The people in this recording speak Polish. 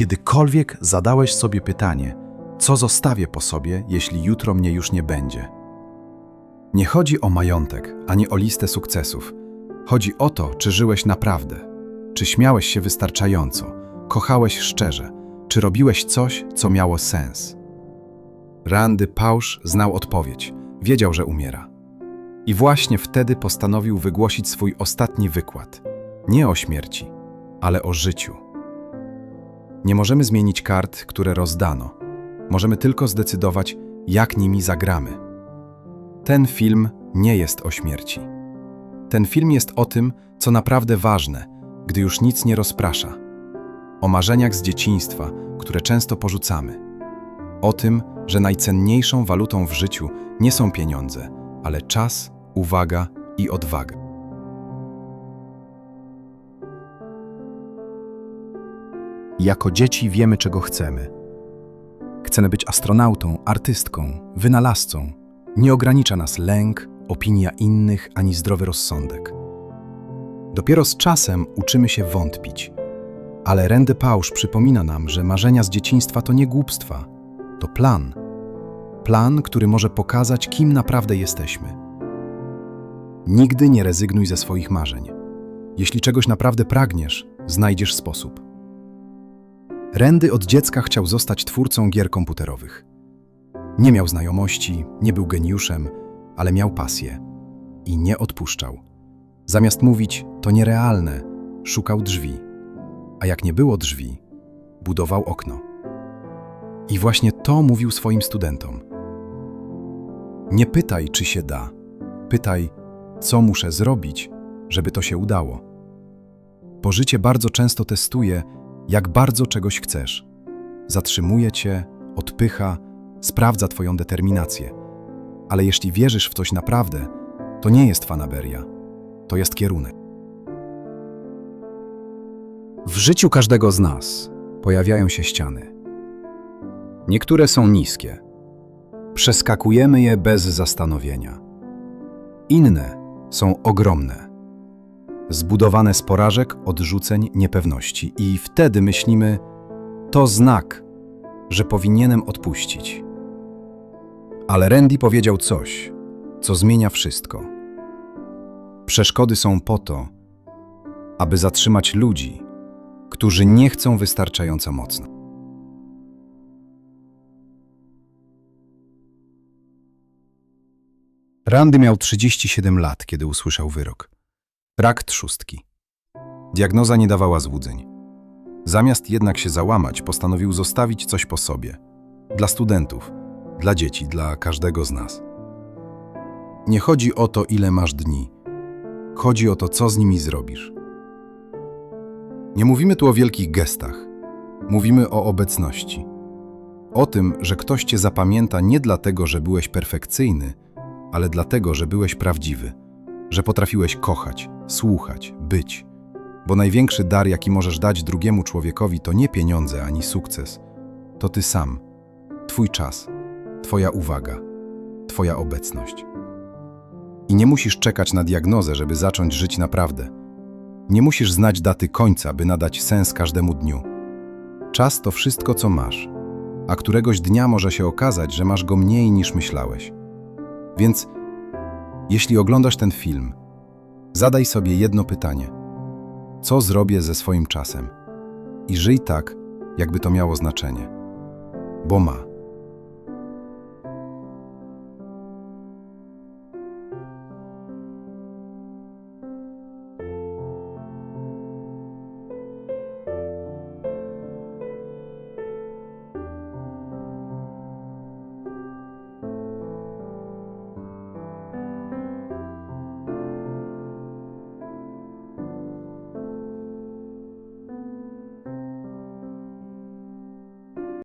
kiedykolwiek zadałeś sobie pytanie, co zostawię po sobie, jeśli jutro mnie już nie będzie? Nie chodzi o majątek, ani o listę sukcesów. Chodzi o to, czy żyłeś naprawdę, czy śmiałeś się wystarczająco, kochałeś szczerze, czy robiłeś coś, co miało sens. Randy Pausz znał odpowiedź, wiedział, że umiera. I właśnie wtedy postanowił wygłosić swój ostatni wykład. Nie o śmierci, ale o życiu. Nie możemy zmienić kart, które rozdano. Możemy tylko zdecydować, jak nimi zagramy. Ten film nie jest o śmierci. Ten film jest o tym, co naprawdę ważne, gdy już nic nie rozprasza. O marzeniach z dzieciństwa, które często porzucamy. O tym, że najcenniejszą walutą w życiu nie są pieniądze, ale czas, uwaga i odwaga. Jako dzieci wiemy, czego chcemy. Chcemy być astronautą, artystką, wynalazcą. Nie ogranicza nas lęk, opinia innych ani zdrowy rozsądek. Dopiero z czasem uczymy się wątpić. Ale Randy Pausz przypomina nam, że marzenia z dzieciństwa to nie głupstwa, to plan. Plan, który może pokazać, kim naprawdę jesteśmy. Nigdy nie rezygnuj ze swoich marzeń. Jeśli czegoś naprawdę pragniesz, znajdziesz sposób. Randy od dziecka chciał zostać twórcą gier komputerowych. Nie miał znajomości, nie był geniuszem, ale miał pasję i nie odpuszczał. Zamiast mówić, to nierealne, szukał drzwi. A jak nie było drzwi, budował okno. I właśnie to mówił swoim studentom. Nie pytaj, czy się da. Pytaj, co muszę zrobić, żeby to się udało. Bo życie bardzo często testuje, jak bardzo czegoś chcesz. Zatrzymuje cię, odpycha, sprawdza twoją determinację. Ale jeśli wierzysz w coś naprawdę, to nie jest fanaberia, to jest kierunek. W życiu każdego z nas pojawiają się ściany. Niektóre są niskie. Przeskakujemy je bez zastanowienia. Inne są ogromne. Zbudowane z porażek, odrzuceń, niepewności, i wtedy myślimy: to znak, że powinienem odpuścić. Ale Randy powiedział coś, co zmienia wszystko. Przeszkody są po to, aby zatrzymać ludzi, którzy nie chcą wystarczająco mocno. Randy miał 37 lat, kiedy usłyszał wyrok. Rak trzustki. Diagnoza nie dawała złudzeń. Zamiast jednak się załamać, postanowił zostawić coś po sobie. Dla studentów, dla dzieci, dla każdego z nas. Nie chodzi o to, ile masz dni. Chodzi o to, co z nimi zrobisz. Nie mówimy tu o wielkich gestach. Mówimy o obecności. O tym, że ktoś cię zapamięta nie dlatego, że byłeś perfekcyjny, ale dlatego, że byłeś prawdziwy, że potrafiłeś kochać, słuchać, być. Bo największy dar, jaki możesz dać drugiemu człowiekowi, to nie pieniądze ani sukces. To ty sam, twój czas, twoja uwaga, twoja obecność. I nie musisz czekać na diagnozę, żeby zacząć żyć naprawdę. Nie musisz znać daty końca, by nadać sens każdemu dniu. Czas to wszystko, co masz, a któregoś dnia może się okazać, że masz go mniej niż myślałeś. Więc jeśli oglądasz ten film, zadaj sobie jedno pytanie: co zrobię ze swoim czasem? I żyj tak, jakby to miało znaczenie. Bo ma.